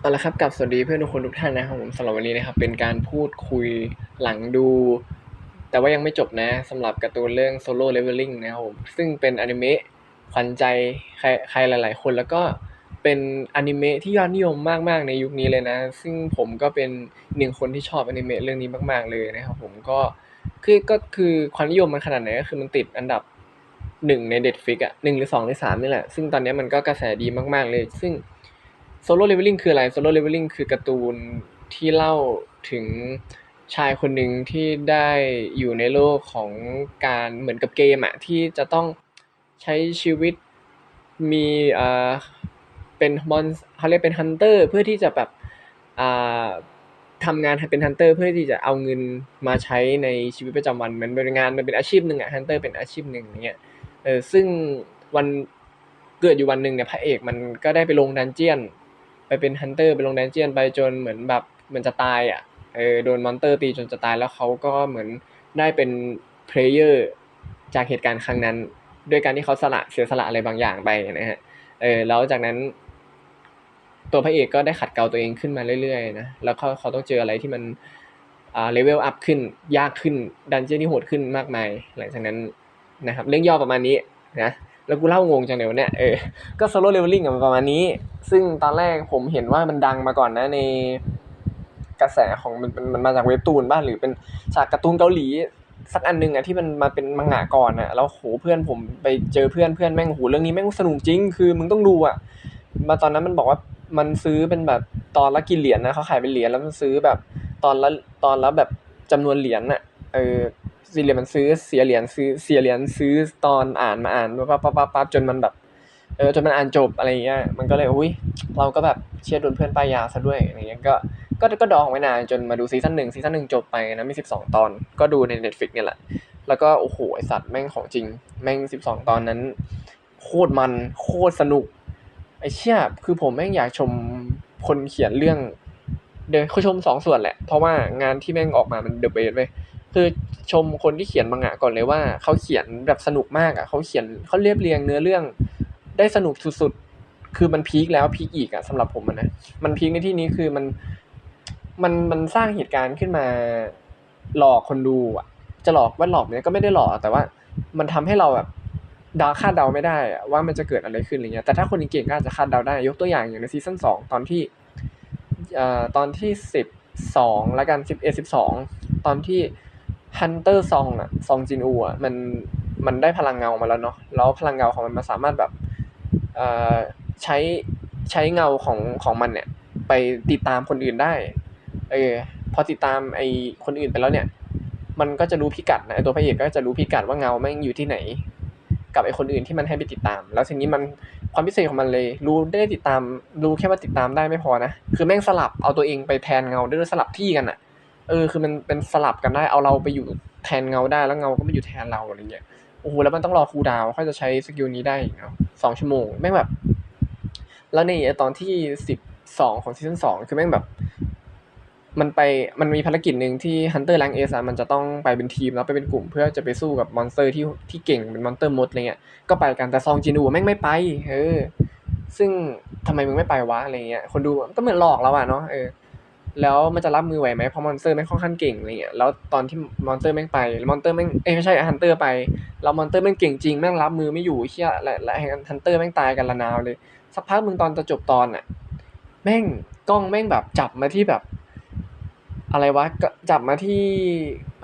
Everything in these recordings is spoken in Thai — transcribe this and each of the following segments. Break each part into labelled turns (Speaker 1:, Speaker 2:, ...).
Speaker 1: เอาละครับกับสวัสดีเพื่อนทุกคนทุกท่านนะครับผมสำหรับวันนี้นะครับเป็นการพูดคุยหลังดู แต่ว่ายังไม่จบนะสำหรับการ์ตูนเรื่อง Solo Leveling นะครับผมซึ่งเป็นอนิเมะขวัญใจใครใครหลาย ๆ คนแล้วก็เป็นอนิเมะที่ยอดนิยมมากๆในยุคนี้เลยนะ ซึ่งผมก็เป็นหนึ่งคนที่ชอบอนิเมะเรื่องนี้มาก ๆ เลยนะครับผมก็คือก็คือความนิยมมันขนาดไหนก็คือมันติดอันดับหนึ่งใน Netflix อะหนึ่งหรือสองหรือสามนี่แหละ ซึ่งตอนนี้มันก็กระแสดีมาก ๆ เลย ซึ่ง Solo Leveling คืออะไร Solo Leveling คือการ์ตูนที่เล่าถึงชายคนหนึ่งที่ได้อยู่ในโลกของการเหมือนกับเกมอะที่จะต้องใช้ชีวิตมีอ่าเป็นมอนเขาเรียกเป็นฮันเตอร์เพื่อที่จะแบบอ่าทำงานเป็นฮันเตอร์เพื่อที่จะเอาเงินมาใช้ในชีวิตประจำวันมันเป็นงานมันเป็นอาชีพหนึ่งอะฮันเตอร์เป็นอาชีพหนึ่งอย่างเงี้ยเออซึ่งวันเกิดอยู่วันหนึ่งเนี่ยพระเอกมันก็ได้ไปลงดันเจียน ไปเป็นฮันเตอร์ไปลงแดนเจียนไปจนเหมือนแบบเหมือนจะตายอะเออโดนมอนเตอร์ตีจนจะตายแล้วเขาก็เหมือนได้เป็นเพลเยอร์จากเหตุการณ์ครั้งนั้น ด้วยการที่เขาสละเสียสละอะไรบางอย่างไปนะฮะเออแล้วจากนั้น ตัวพระเอกก็ได้ขัดเกลาตัวเองขึ้นมาเรื่อยๆนะแล้วเขาเขาต้องเจออะไรที่มันอ่าเลเวลอัพขึ้นยากขึ้นดันเจียนที่โหดขึ้นมากมาย หลังจากนั้นนะครับ เรื่องย่อประมาณนี้นะ แล้วกูเล่างงจังเลยวะเนี่ยเออก็ Solo Leveling อะมันประมาณนี้ ซึ่งตอนแรกผมเห็นว่ามันดังมาก่อนนะในกระแสของมันมันมันมาจากเว็บตูนบ้างหรือเป็นจากการ์ตูนเกาหลีสักอันหนึ่งอะที่มันมาเป็นมังงะก่อนอะแล้วโหเพื่อนผมไปเจอเพื่อนเพื่อนแม่งโหเรื่องนี้แม่งสนุกจริง คือมึงต้องดูอะมาตอนนั้นมันบอกว่ามันซื้อเป็นแบบตอนละกี่เหรียญนะเขาขายเป็นเหรียญแล้วมันซื้อแบบตอนละตอนละแบบจำนวนเหรียญอะเออ สี่เหรียญมันซื้อเสียเหรียญซื้อเสียเหรียญซื้อตอนอ่านมาอ่านปั๊บปั๊บปั๊บปั๊บจนมันแบบเออจนมันอ่านจบอะไรเงี้ยมันก็เลยอุ้ยเราก็แบบเชียร์โดนเพื่อนป้ายยาซะด้วยอะไรเงี้ยก็ก็ก็ดองไว้นานจนมาดูซีซั่นหนึ่งซีซั่นหนึ่งจบไปนะมีสิบสองตอน ก็ดูใน Netflix เนี่ยแหละ แล้วก็โอ้โหไอสัตว์แม่งของจริง แม่งสิบสองตอนนั้น โคตรมันโคตรสนุกไอเชี่ยคือผมแม่งอยากชมคนเขียนเรื่องเดี๋ยวเขาชมสองส่วนแหละ เพราะว่างานที่แม่งออกมามันเดอะเบสเว้ย คือชมคนที่เขียนมังงะก่อนเลยว่าเขาเขียนแบบสนุกมากอะเขาเขียนเขาเรียบเรียงเนื้อเรื่องได้สนุกสุดๆคือมันพีคแล้วพีคอีกอะสำหรับผมนะมันพีคในที่นี้คือมันมันมันสร้างเหตุการณ์ขึ้นมาหลอกคนดูอะจะหลอกว่าหลอกเนี่ยก็ไม่ได้หลอกแต่ว่า มันทำให้เราแบบดาคาดเดาไม่ได้อะว่ามันจะเกิดอะไรขึ้นอะไรเงี้ย แต่ถ้าคนเก่งก็อาจจะคาดเดาได้ ยกตัวอย่างอย่างในซีซั่นสองตอนที่เอ่อตอนที่สิบสองละกันสิบเอ็ดสิบสองตอนที่ ฮันเตอร์ซองอะซองจินอูอะมันมันได้พลังเงามาแล้วเนาะแล้วพลังเงาของมันมันสามารถแบบเอ่อใช้ใช้เงาของของมันเนี่ย ไปติดตามคนอื่นได้ เออพอติดตามไอคนอื่นไปแล้วเนี่ย มันก็จะรู้พิกัดนะไอตัวพระเอกก็จะรู้พิกัดว่าเงาแม่งอยู่ที่ไหน กับไอคนอื่นที่มันให้ไปติดตาม แล้วทีนี้มันความพิเศษของมันเลย รู้ได้ติดตาม รู้แค่ว่าติดตามได้ไม่พอนะ คือแม่งสลับเอาตัวเองไปแทนเงาด้วยสลับที่กันอะ เออคือมันเป็นสลับกันได้เอาเราไปอยู่แทนเงาได้แล้วเงาก็มาอยู่แทนเราอะไรเงี้ยโอ้โหแล้วมันต้องรอคูดาวค่อยจะใช้สกิลนี้ได้เนาะสองชั่วโมงแม่งแบบ แล้วในตอนที่สิบสองของซีซั่นสองคือแม่งแบบ มันไปมันมีภารกิจหนึ่งที่ฮันเตอร์แรงเอสมันจะต้องไปเป็นทีมแล้วไปเป็นกลุ่ม เพื่อจะไปสู้กับมอนสเตอร์ที่ที่เก่งเป็นมอนสเตอร์มดอะไรเงี้ยก็ไปกันแต่ซองจินูแม่งไม่ไปเออซึ่งทำไมมึงไม่ไปวะอะไรเงี้ยคนดูก็เหมือนหลอกเราอะเนาะเออ แล้วมันจะรับมือไหวไหมเพราะมอนสเตอร์แม่งค่อนข้างเก่งอะไรเงี้ยแล้วตอนที่มอนสเตอร์แม่งไปมอนสเตอร์แม่งเอ้ยไม่ใช่ฮันเตอร์ไปแล้วมอนสเตอร์แม่งเก่งจริงแม่งรับมือไม่อยู่เฮียและและฮันเตอร์แม่งตายกันละนาวเลย สักพักมึงตอนจะจบตอนอะแม่งกล้องแม่งแบบจับมาที่แบบ อะไรวะก็จับมาที่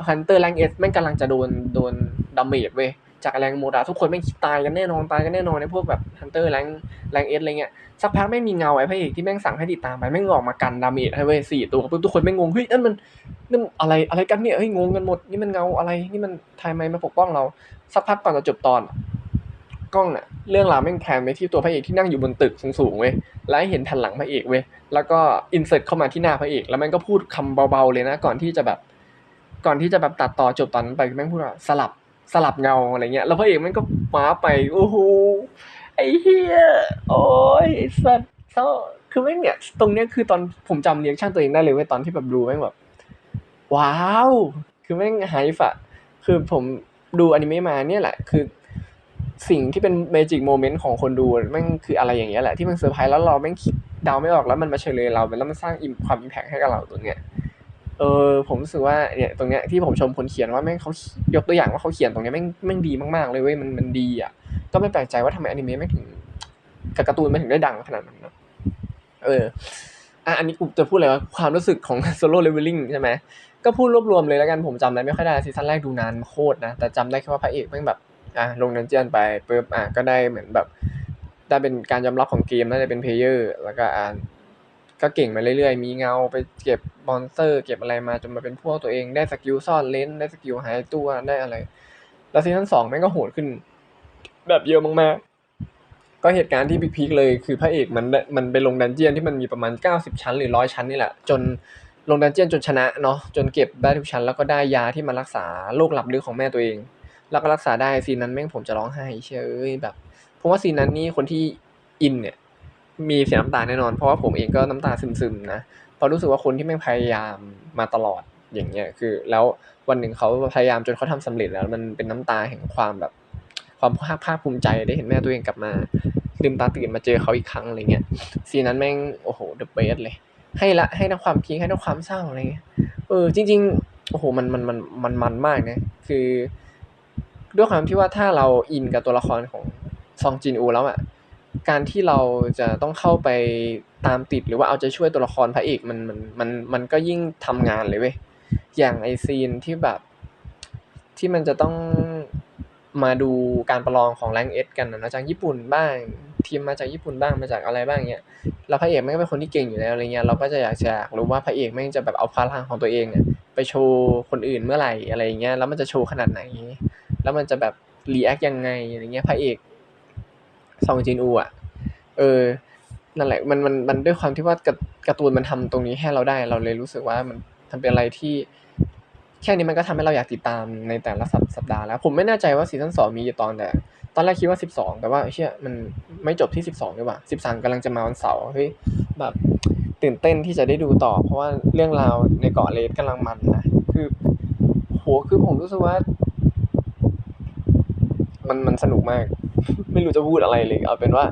Speaker 1: ฮันเตอร์แรงเอสแม่งกำลังจะโดนโดนดาเมจเว้ย จากแรงโมดาทุกคนแม่งตายกันแน่นอนตายกันแน่นอนในพวกแบบฮันเตอร์แรงแรงเอสอะไรเงี้ยสักพักไม่มีเงาไอ้พระเอกที่แม่งสั่งให้ติดตามไปแม่งออกมากันดาเมจให้เว้ยสี่ตัวปุ๊บทุกคนแม่งงงเฮ้ยนั่นมันนั่นอะไรอะไรกันเนี่ยเฮ้ยงงกันหมดนี่มันเงาอะไรนี่มันทายไมมาปกป้องเรา สักพักก่อนจะจบตอนกล้องน่ะเรื่องราวแม่งแพนไปที่ตัวพระเอกที่นั่งอยู่บนตึกสูงๆเว้ยแล้วให้เห็นแผ่นหลังพระเอกเว้ยแล้วก็อินเสิร์ตเข้ามาที่หน้าพระเอก แล้วแม่งก็พูดคำเบาๆเลยนะ ก่อนที่จะแบบ ก่อนที่จะแบบตัดต่อจบตอนนั้นไปแม่งพูดว่าสลับ สลับเงาอะไรเงี้ย แล้วพระเอกม่งก็มาไปโอ้โหไอ้เหี้ยโอ้ยสัตว์เศร้าคือแม่งเนี่ย ตรงเนี้ยคือตอนผมจำเรียกช่างตัวเองได้เลยเว้ยตอนที่แบบดูแม่งแบบว้าว คือแม่งไฮฟะคือผมดูอนิเมะมาเนี่ยแหละ คือสิ่งที่เป็นเมจิกโมเมนต์ของคนดูแม่งคืออะไรอย่างเงี้ยแหละที่มันเซอร์ไพรส์แล้วเราแม่งคิดเดาไม่ออกแล้วมันมาเฉลยเราแล้วมันสร้างความอิมแพคให้กับเราตรงเนี้ย เออผมรู้สึกว่าเนี่ยตรงเนี้ยที่ผมชมคนเขียนว่าแม่งเขายกตัวอย่างว่าเขาเขียนตรงเนี้ยแม่งแม่งดีมากๆเลยเว้ยมันมันดีอะก็ไม่แปลกใจว่าทำไมอนิเมะไม่ถึงกับการ์ตูนไม่ถึงได้ดังขนาดนั้นเนอะเอออะอันนี้กูจะพูดอะไรว่าความรู้สึกของโซโล่เลเวลลิ่งใช่ไหมก็พูดรวบรวมเลยแล้วกันผมจำอะไรไม่ค่อยได้ซีซั่นแรกดูนานโคตรนะ แต่จำได้แค่ว่าพระเอกแม่งแบบอะลงดันเจียนไปปุ๊บอะก็ได้เหมือนแบบได้เป็นการยอมรับของเกมน่าจะเป็นเพลเยอร์แล้วก็อ่าน ก็เก่งมาเรื่อยๆ มีเงาไปเก็บมอนเตอร์ เก็บอะไรมาจนมาเป็นพวกตัวเองได้สกิลซ่อนเลนได้สกิลหายตัวได้อะไร แล้วซีซั่นสองแม่งก็โหดขึ้น แบบเยอะมากๆ ก็เหตุการณ์ที่พีคๆเลยคือพระเอกมันมันไปลงดันเจียนที่มันมีประมาณ 90 ชั้นหรือร้อยชั้นนี่แหละ จนลงดันเจียนจนชนะเนาะจนเก็บได้ทุกชั้นแล้วก็ได้ยาที่มารักษาโรคหลับลึกของแม่ตัวเอง แล้วก็รักษาได้ซีนนั้นแม่งผมจะร้องไห้เชยเอ้ยแบบผมว่าซีนนั้นนี่คนที่อินเนี่ย มีเสียน้ำตาแน่นอน เพราะว่าผมเองก็น้ำตาซึมๆนะเพราะรู้สึกว่าคนที่แม่งพยายามมาตลอดอย่างเงี้ยคือ แล้ววันหนึ่งเขาพยายามจนเขาทำสำเร็จแล้ว มันเป็นน้ำตาแห่งความแบบ ความภาคภาคภูมิใจได้เห็นแม่ตัวเองกลับมาลืมตาตื่นมาเจอเขาอีกครั้งอะไรเงี้ยซีนั้นแม่งโอ้โหเดอะเบสเลย ให้ละให้ทั้งความพีคให้ทั้งความเศร้าอะไรเงี้ยเออจริง ๆ โอ้โหมันมันมันมันมันมากนะคือ ด้วยความที่ว่าถ้าเราอินกับตัวละครของซองจินอูแล้วอะ การที่เราจะต้องเข้าไปตามติดหรือว่าเอาใจช่วยตัวละครพระเอกมันมันมันมันก็ยิ่งทำงานเลยเว้ยอย่างไอซีนที่แบบ ที่มันจะต้องมาดูการประลองของแรงเอสกันนะจากญี่ปุ่นบ้าง ทีมมาจากญี่ปุ่นบ้างมาจากอะไรบ้างเงี้ยแล้วพระเอกแม่งก็เป็นคนที่เก่งอยู่แล้วอะไรเงี้ยเราก็จะอยากจะรู้ว่าพระเอกแม่งจะแบบเอาพลังของตัวเองอะไปโชว์คนอื่นเมื่อไหร่อะไรเงี้ยแล้วมันจะโชว์ขนาดไหน แล้วมันจะแบบรีแอคยังไงอะไรเงี้ยพระเอก ซองจินอูอะ เออ นั่นแหละ มัน มัน มันด้วยความที่ว่าการการ์ตูนมันทำตรงนี้ให้เราได้ เราเลยรู้สึกว่ามันมันเป็นอะไรที่ แค่นี้มันก็ทำให้เราอยากติดตามในแต่ละสัปสปดาห์แล้ว ผมไม่แน่ใจว่าซีซั่นสองมีกี่ตอนแต่ ตอนแรกคิดว่าสิบสองแต่ว่าเชี่ยมันไม่จบที่สิบสองดีกว่าสิบสามกำลังจะมาวันเสาร์เฮ้ยแบบตื่นเต้นที่จะได้ดูต่อ เพราะว่าเรื่องราวในเกาะเลสกำลังมันนะคือโหคือผมรู้สึกว่า มันมันสนุกมาก ไม่รู้จะพูดอะไรเลย เอาเป็นว่า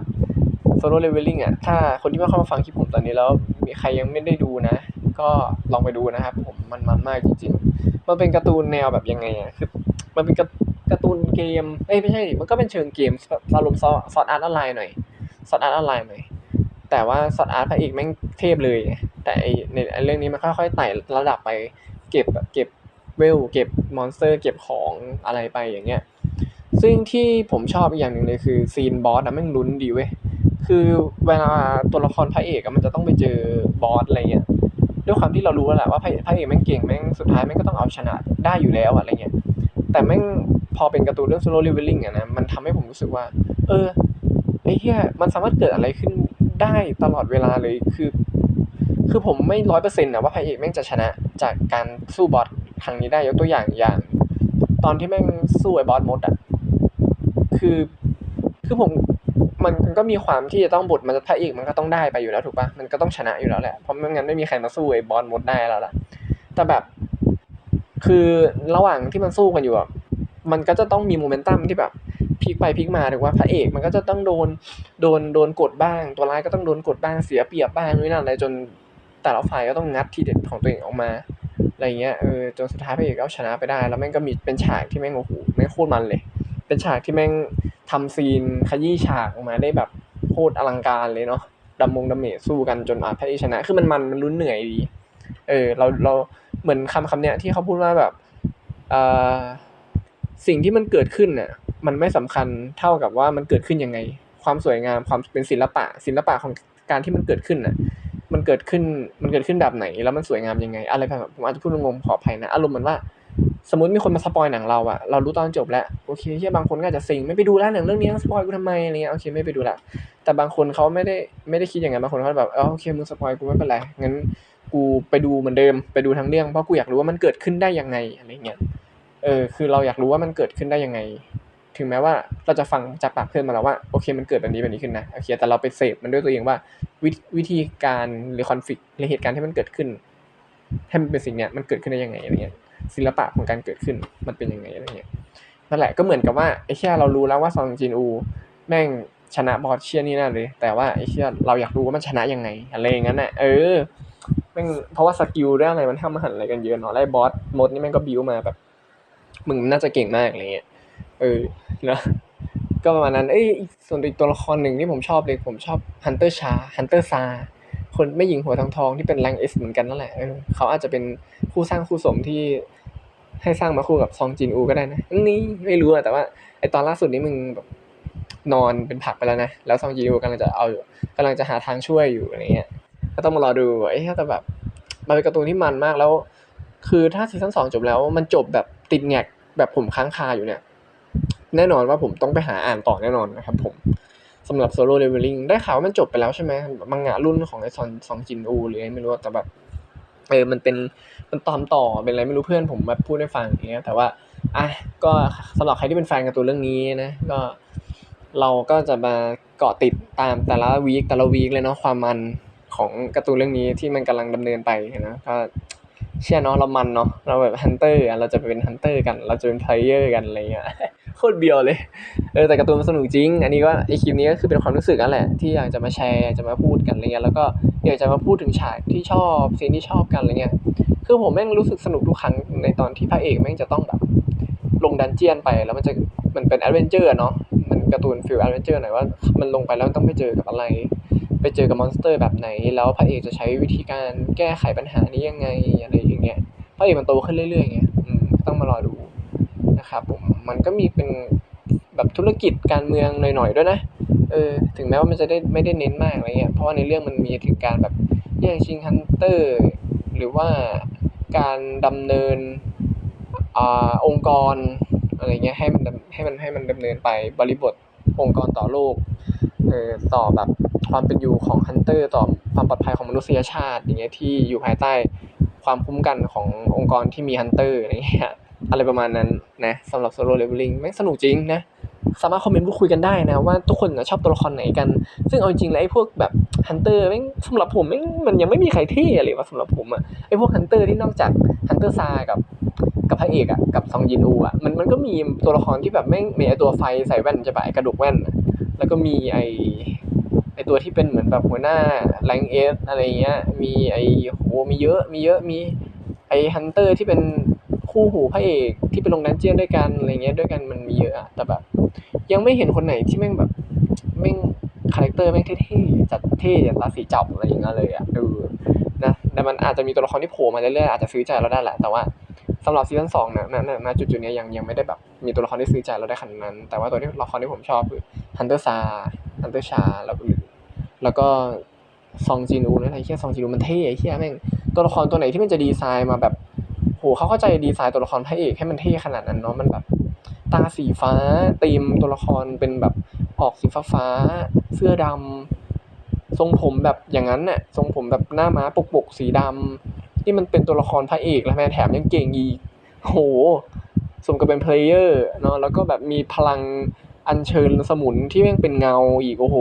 Speaker 1: โซโล่เลเวลลิ่งอะ ถ้าคนที่ว่าเข้ามาฟังคลิปผมตอนนี้แล้ว มีใครยังไม่ได้ดูนะ ก็ลองไปดูนะครับ ผมมันมันมากจริงๆ มันเป็นการ์ตูนแนวแบบยังไงอะคือมันเป็นการ์ตูนเกม เอ้ยไม่ใช่ มันก็เป็นเชิงเกมอารมณ์ซอสอาร์ตออนไลน์หน่อยซอดอาร์ตออนไลน์หน่อยแต่ว่าซอดอาร์ตพระเอกแม่งเทพเลย แต่ในเรื่องนี้มันค่อยๆไต่ระดับไป เก็บเก็บเวล เก็บมอนสเตอร์ เก็บของอะไรไปอย่างเงี้ย ซึ่งที่ผมชอบอีกอย่างหนึ่งเลยคือซีนบอสอะแม่งลุ้นดีเว้ยคือเวลาตัวละครพระเอกอะมันจะต้องไปเจอบอสอะไรเงี้ยด้วยความที่เรารู้แล้วแหละว่าพระพระเอกแม่งเก่งแม่งสุดท้ายแม่งก็ต้องเอาชนะได้อยู่แล้วอะไรเงี้ยแต่แม่งพอเป็นการ์ตูนเรื่อง solo leveling อะนะมันทำให้ผมรู้สึกว่า เออไอ้เหี้ยมันสามารถเกิดอะไรขึ้นได้ตลอดเวลาเลยคือ คือผมไม่ร้อยเปอร์เซ็นต์นะว่าพระเอกแม่งจะชนะจากการสู้บอสครั้งนี้ได้ยกตัวอย่างอย่าง ตอนที่แม่งสู้ไอ้บอสมดอะ คือคือผมมันก็มีความที่จะต้องบทมันพระเอกมันก็ต้องได้ไปอยู่แล้วถูกปะมันก็ต้องชนะอยู่แล้วแหละเพราะไม่งั้นไม่มีใครมาสู้ไอ้บอสมดได้แล้วล่ะ แต่แบบ คือระหว่างที่มันสู้กันอยู่อะมันก็จะต้องมีโมเมนตัมที่แบบพลิกไปพลิกมาถูกว่าพระเอกมันก็จะต้องโดนโดนโดนกดบ้าง ตัวร้ายก็ต้องโดนกดบ้างเสียเปรียบบ้างนู่นนั่นอะไรจนแต่ละฝ่ายก็ต้องงัดทีเด็ดของตัวเองออกมาอะไรเงี้ยเออจนสุดท้ายพระเอกก็ชนะไปได้ แล้วแม่งก็มีเป็นฉากที่แม่งโอ้โหแม่งโคตรมันเลย เป็นฉากที่แม่งทำซีนขยี้ฉากออกมาได้แบบโคตรอลังการเลยเนาะดำมงดาเมจสู้กันจนอาพระเอกชนะ คือมันมันมันลุ้นเหนื่อยดี เออ เราเราเหมือนคำคำเนี้ยที่เขาพูดว่าแบบเอ่อสิ่งที่มันเกิดขึ้นน่ะ มันไม่สำคัญเท่ากับว่ามันเกิดขึ้นยังไง ความสวยงามความเป็นศิลปะ ศิลปะของการที่มันเกิดขึ้นน่ะ มันเกิดขึ้นมันเกิดขึ้นแบบไหน แล้วมันสวยงามยังไง อะไรแบบผมอาจจะพูดงงขออภัยนะ อารมณ์เหมือนว่า สมมติมีคนมาสปอยหนังเราอะเรารู้ตอนจบแล้วโอเคเฮียบางคนก็อาจจะซิงไม่ไปดูแล้วหนังเรื่องนี้สปอยกูทำไมอะไรเงี้ยโอเคไม่ไปดูละแต่บางคนเขาไม่ได้ไม่ได้คิดอย่างนั้นบางคนเขาแบบเออโอเคมึงสปอยกูไม่เป็นไรงั้นกูไปดูเหมือนเดิมไปดูทั้งเรื่องเพราะกูอยากรู้ว่ามันเกิดขึ้นได้ยังไงอะไรเงี้ยเออคือเราอยากรู้ว่ามันเกิดขึ้นได้ยังไง ถึงแม้ว่าเราจะฟังจากปากเพื่อนมาแล้วว่าโอเคมันเกิดแบบนี้แบบนี้ขึ้นนะโอเคแต่เราไปเสพมันด้วยตัวเองว่าวิวิธีการหรือคอนฟ lict หรือเหตุการณ์ที่มันเกิดขึ้นให้มันเป็นสิ่งเนี้ยมันเกิดขึ้นได้ยังไงอะไรเงี้ย ศิลปะของการเกิดขึ้นมันเป็นยังไงอะไรเงี้ยนั่นแหละก็เหมือนกับว่าไอ้แค่เรารู้แล้วว่าซองจินอูแม่งชนะบอสเชียนี่น่นเลย แต่ว่าไอ้เชี่ยเราอยากรู้ว่ามันชนะยังไงอะไรอย่างนั้นน่ะเออแม่งเพราะว่าสกิลเรื่องอะไรมันทำมาหันอะไรกันเยอะเนาะไล่บอสมดนี่แม่งก็บิวมาแบบ มึงน่าจะเก่งมากอะไรเงี้ยเออนะก็ประมาณนั้น เอ้ยอีกส่วนอีกตัวละครหนึ่งที่ผมชอบเลย ผมชอบฮันเตอร์ชาฮันเตอร์ซา คนไม่หญิงหัวทองทองที่เป็นแรงเอสเหมือนกันนั่นแหละเออเขาอาจจะเป็นคู่สร้างคู่สมที่ให้สร้างมาคู่กับซองจินอูก็ได้นะนี่ไม่รู้อะแต่ว่าไอตอนล่าสุดนี้มึงแบบนอนเป็นผักไปแล้วนะ แล้วซองจินอูกำลังจะเอากำลังจะหาทางช่วยอยู่อะไรเงี้ย ก็ต้องมารอดูไอ้ยแต่แบบมันเป็นการ์ตูนที่มันมากแล้ว คือถ้าซีซั่นสองจบแล้วมันจบแบบติดแงกแบบผมค้างคาอยู่เนี่ย แน่นอนว่าผมต้องไปหาอ่านต่อแน่นอนนะครับผม สำหรับโซโล่เลเวลลิ่งได้ข่าวว่ามันจบไปแล้วใช่ไหมมังงะรุ่นของไอซอนซองจินอูหรืออะไรไม่รู้แต่แบบเออมันเป็นมันตอนต่อเป็นอะไรไม่รู้เพื่อนผมมาพูดให้ฟังอย่างเงี้ยแต่ว่าอะก็สำหรับใครที่เป็นแฟนการ์ตูนเรื่องนี้นะก็เราก็จะมาเกาะติดตามแต่ละวีคแต่ละวีคเลยเนาะความมันของการ์ตูนเรื่องนี้ที่มันกำลังดำเนินไปนะก็เชื่อเนาะเรามันเนาะเราแบบฮันเตอร์เราจะไปเป็นฮันเตอร์กัน เราจะเป็นเพลเยอร์กันอะไรเงี้ย โคตรเบียวเลย เออแต่การ์ตูนมันสนุกจริง อันนี้ก็ไอคลิปนี้ก็คือเป็นความรู้สึกนั่นแหละที่อยากจะมาแชร์จะมาพูดกันอะไรเงี้ยแล้วก็อยากจะมาพูดถึงฉากที่ชอบซีนที่ชอบกันอะไรเงี้ยคือผมแม่งรู้สึกสนุกทุกครั้งในตอนที่พระเอกแม่งจะต้องแบบลงดันเจียนไปแล้วมันจะมันเป็นแอดเวนเจอร์เนาะมันการ์ตูนฟิลแอดเวนเจอร์หน่อยว่ามันลงไปแล้วต้องไปเจอกับอะไร ไปเจอกับมอนสเตอร์แบบไหน แล้วพระเอกจะใช้วิธีการแก้ไขปัญหานี้ยังไงอะไรอย่างเงี้ยพระเอกมันโตขึ้นเรื่อยๆไงอืมต้องมารอดู ครับผมมันก็มีเป็นแบบธุรกิจการเมืองหน่อยๆด้วยนะเออถึงแม้ว่ามันจะได้ไม่ได้เน้นมากอะไรเงี้ยเพราะว่าในเรื่องมันมีถึงการแบบแย่งชิงฮันเตอร์ หรือว่าการดำเนินอ่าองค์กรอะไรเงี้ยให้มันให้มันให้มันดำเนินไปบริบทองค์กรต่อโลกเออต่อแบบความเป็นอยู่ของฮันเตอร์ต่อความปลอดภัยของมนุษยชาติอย่างเงี้ยที่อยู่ภายใต้ความคุ้มกันขององค์กรที่มีฮันเตอร์อะไรเงี้ย อะไรประมาณนั้นนะสำหรับโซโล่เลเวลลิ่งแม่งสนุกจริงนะ สามารถคอมเมนต์พูดคุยกันได้นะ ว่าทุกคนนะชอบตัวละครไหนกัน ซึ่งเอาจริงๆแล้วไอ้พวกแบบฮันเตอร์แม่งสำหรับผมแม่งมันยังไม่มีใครเท่เลยว่าสำหรับผมอะไอ้พวกฮันเตอร์ที่นอกจากฮันเตอร์ซากับกับพระเอกอะกับซองจินอูอะมันมันก็มีตัวละครที่แบบแม่งมีไอ้ตัวไฟใส่แว่นจะแบบไอ้กระดูกแว่น แล้วก็มีไอ้ไอ้ตัวที่เป็นเหมือนแบบหัวหน้าแรงเอสอะไรเงี้ย มีไอ้โหมีเยอะ มีเยอะ มีไอ้ฮันเตอร์ที่เป็น คู่หูพระเอกที่ไปลงดันเจียนด้วยกันอะไรเงี้ยด้วยกันมันมีเยอะอะแต่แบบ ยังไม่เห็นคนไหนที่แม่งแบบแม่งคาแรคเตอร์แม่งเท่ๆจัดเท่ย่างราศีจับอะไรอย่างเงี้ยเลยอะเออนะแต่มันอาจจะมีตัวละครที่โผล่มาเรื่อยๆอาจจะซื้อใจเราได้แหละแต่ว่าสำหรับซีซั่นสองนะณณณจุดๆนี้ยังยังไม่ได้แบบมีตัวละครที่ซื้อใจเราได้ขนาดนั้น แต่ว่าตัวที่ละครที่ผมชอบคือฮันเตอร์ซาฮันเตอร์ชาแล้วก็แล้วก็ซองจินูนะไอ้เหี้ยซองจินูมันเท่ไอ้เหี้ยแม่งตัวละครตัวไหนที่มันจะดีไซน์มาแบบ โหเขาเข้าใจดีไซน์ตัวละครพระเอกให้มันเท่ขนาดนั้นเนาะมันแบบตาสีฟ้าตีมตัวละครเป็นแบบออกสีฟ้าฟ้า เสื้อดำทรงผมแบบอย่างนั้นน่ะทรงผมแบบหน้าม้าปกปกสีดำที่มันเป็นตัวละครพระเอกแล้วแม่แถมยังเก่งอีกโหสมกับเป็นเพลเยอร์เนาะแล้วก็แบบมีพลังอัญเชิญสมุนที่แม่งเป็นเงาอีกโอ้โห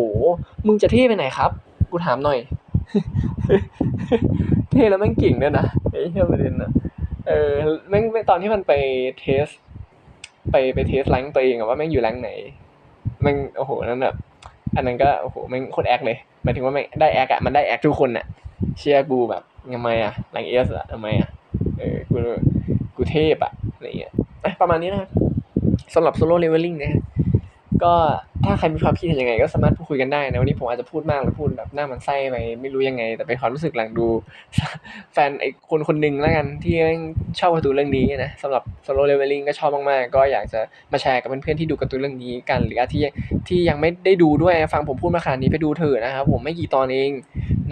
Speaker 1: มึงจะเท่ไปไหนครับ กูถามหน่อย เท่แล้วแม่งเก่งด้วยนะไอ้เหี้ยประเด็นนะ เออแม่งตอนที่มันไปเทส ไปไปเทสแรงตัวเองอะว่าแม่งอยู่แรงไหนแม่งโอ้โหนั่นแบบอันนั้นก็โอ้โหแม่งโคตรแอคเลยหมายถึงว่าแม่งได้แอคอะมันได้แอคทุกคนอะเชียร์กูแบบทำไมอะแรงเอสอะทำไมอะเออกูกูเทพอะอะไรเงี้ยประมาณนี้นะครับสำหรับโซโล่เลเวลลิ่งนะฮะ ก็ถ้าใครมีความคิดเห็นยังไง ก็สามารถพูดคุยกันได้นะวันนี้ผมอาจจะพูดมากหรือพูดแบบหน้ามันไส้ไปไม่รู้ยังไง แต่เป็นความรู้สึกหลังดู แฟนไอ้คนคนหนึ่งแล้วกันที่ชอบการ์ตูนเรื่องนี้นะสำหรับโซโล่เลเวลลิ่งก็ชอบมากๆ ก็อยากจะมาแชร์กับเพื่อนๆที่ดูการ์ตูนเรื่องนี้กัน หรือที่ที่ยังไม่ได้ดูด้วยฟังผมพูดมาขนาดนี้ไปดูเถอะนะครับผมไม่กี่ตอนเอง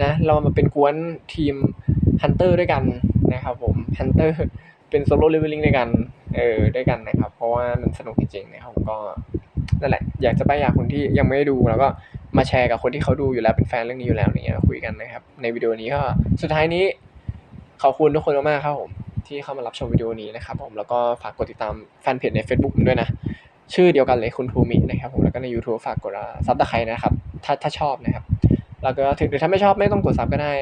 Speaker 1: นะเรามาเป็นกวนทีมฮันเตอร์ด้วยกันนะครับผมฮันเตอร์เป็นโซโล่เลเวลลิ่งด้วยกันเออด้วยกันนะครับ เพราะว่ามันสนุกจริงๆนะครับก็ นั่นแหละอยากจะไปอยากคนที่ยังไม่ได้ดูแล้วก็มาแชร์กับคนที่เขาดูอยู่แล้วเป็นแฟนเรื่องนี้อยู่แล้วเนี่ยคุยกันนะครับ ในวิดีโอนี้ก็สุดท้ายนี้ขอบคุณทุกคนมากๆครับผมที่เข้ามารับชมวิดีโอนี้นะครับผมแล้วก็ฝากกดติดตามแฟนเพจใน Facebook ผมด้วยนะ ชื่อเดียวกันเลยคุณทูมินะครับผมแล้วก็ใน YouTube ฝากกดซับตะไคร้นะครับถ้าถ้าชอบนะครับแล้วก็ถึงหรือถ้าไม่ชอบไม่ต้องกดซับก็ได้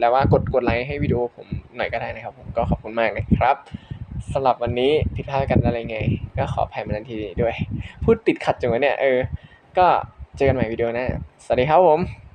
Speaker 1: แล้วว่ากดกดไลค์ให้วิดีโอผมหน่อยก็ได้นะครับผมก็ขอบคุณมากนะครับ สำหรับวันนี้ผิดพลาดกันอะไรไง ก็ขออภัยมาทันทีด้วย พูดติดขัดจังวะเนี่ย เออ ก็เจอกันใหม่วิดีโอหน้าสวัสดีครับผม